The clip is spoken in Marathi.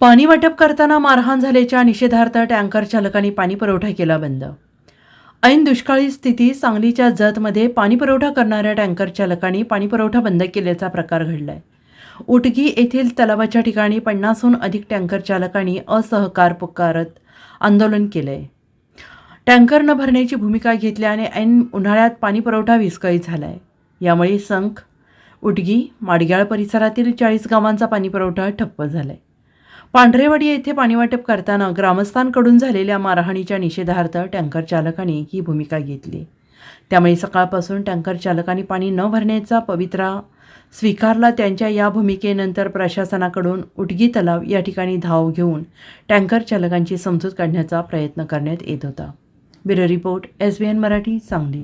पाणी वाटप करताना मारहाण झाल्याच्या निषेधार्थ टँकर चालकांनी पाणी पुरवठा केला बंद. ऐन दुष्काळी स्थिती सांगलीच्या जतमध्ये पाणी पुरवठा करणाऱ्या टँकर चालकांनी पाणी पुरवठा बंद केल्याचा प्रकार घडलाय. उटगी येथील तलावाच्या ठिकाणी पन्नासहून अधिक टँकर चालकांनी असहकार पुकारत आंदोलन केलंय. टँकर न भरण्याची भूमिका घेतल्याने ऐन उन्हाळ्यात पाणी पुरवठा विस्कळीत झालाय. यामुळे संख उटगी माडग्याळ परिसरातील चाळीस गावांचा पाणीपुरवठा ठप्प ठप्प झालाय. पांढरेवाडी येथे पाणीवाटप करताना ग्रामस्थांकडून झालेल्या मारहाणीच्या निषेधार्थ टँकर चालकांनी ही भूमिका घेतली. त्यामुळे सकाळपासून टँकर चालकांनी पाणी न भरण्याचा पवित्रा स्वीकारला. त्यांच्या या भूमिकेनंतर प्रशासनाकडून उटगी तलाव या ठिकाणी धाव घेऊन टँकर चालकांची समजूत काढण्याचा प्रयत्न करण्यात येत होता. Bureau report S B N Marathi Sangli.